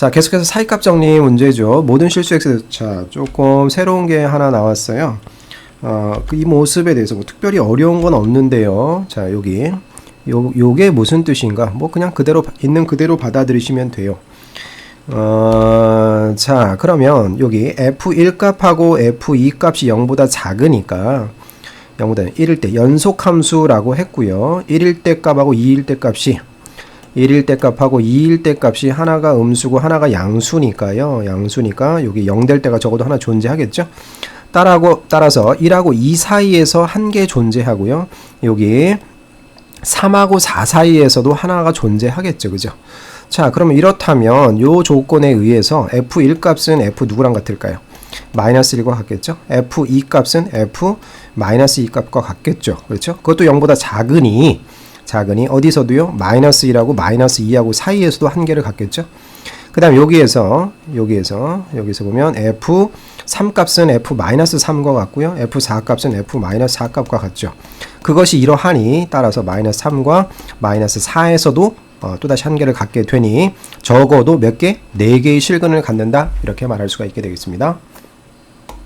자, 계속해서 사이값 정리 문제죠. 모든 실수 X. 자, 조금 새로운 게 하나 나왔어요. 어, 그 이 모습에 대해서 뭐 특별히 어려운 건 없는데요. 자, 여기. 요, 요게 무슨 뜻인가? 뭐 그냥 그대로, 있는 그대로 받아들이시면 돼요. 어, 자, 그러면 여기 F1 값하고 F2 값이 0보다 작으니까 0보다 1일 때 연속함수라고 했고요. 1일 때 값하고 2일 때 값이 1일 때 값하고 2일 때 값이 하나가 음수고 하나가 양수니까요. 양수니까 여기 0 될 때가 적어도 하나 존재하겠죠. 따라고 따라서 1하고 2 사이에서 한 개 존재하고요. 여기 3하고 4 사이에서도 하나가 존재하겠죠. 그죠? 자, 그러면 이렇다면 요 조건에 의해서 f1 값은 f 누구랑 같을까요? 마이너스 1과 같겠죠? f2 값은 f 마이너스 2 값과 같겠죠. 그렇죠? 그것도 0보다 작으니 작으니 어디서도요? 마이너스 1하고 마이너스 2하고 사이에서도 한 개를 갖겠죠. 그 다음 여기에서 여기에서 여기서 보면 f 3 값은 f 마이너스 3과 같고요. f 4 값은 f 마이너스 4 값과 같죠. 그것이 이러하니 따라서 마이너스 3과 마이너스 4에서도 어, 또다시 한 개를 갖게 되니 적어도 몇 개? 네 개의 실근을 갖는다 이렇게 말할 수가 있게 되겠습니다.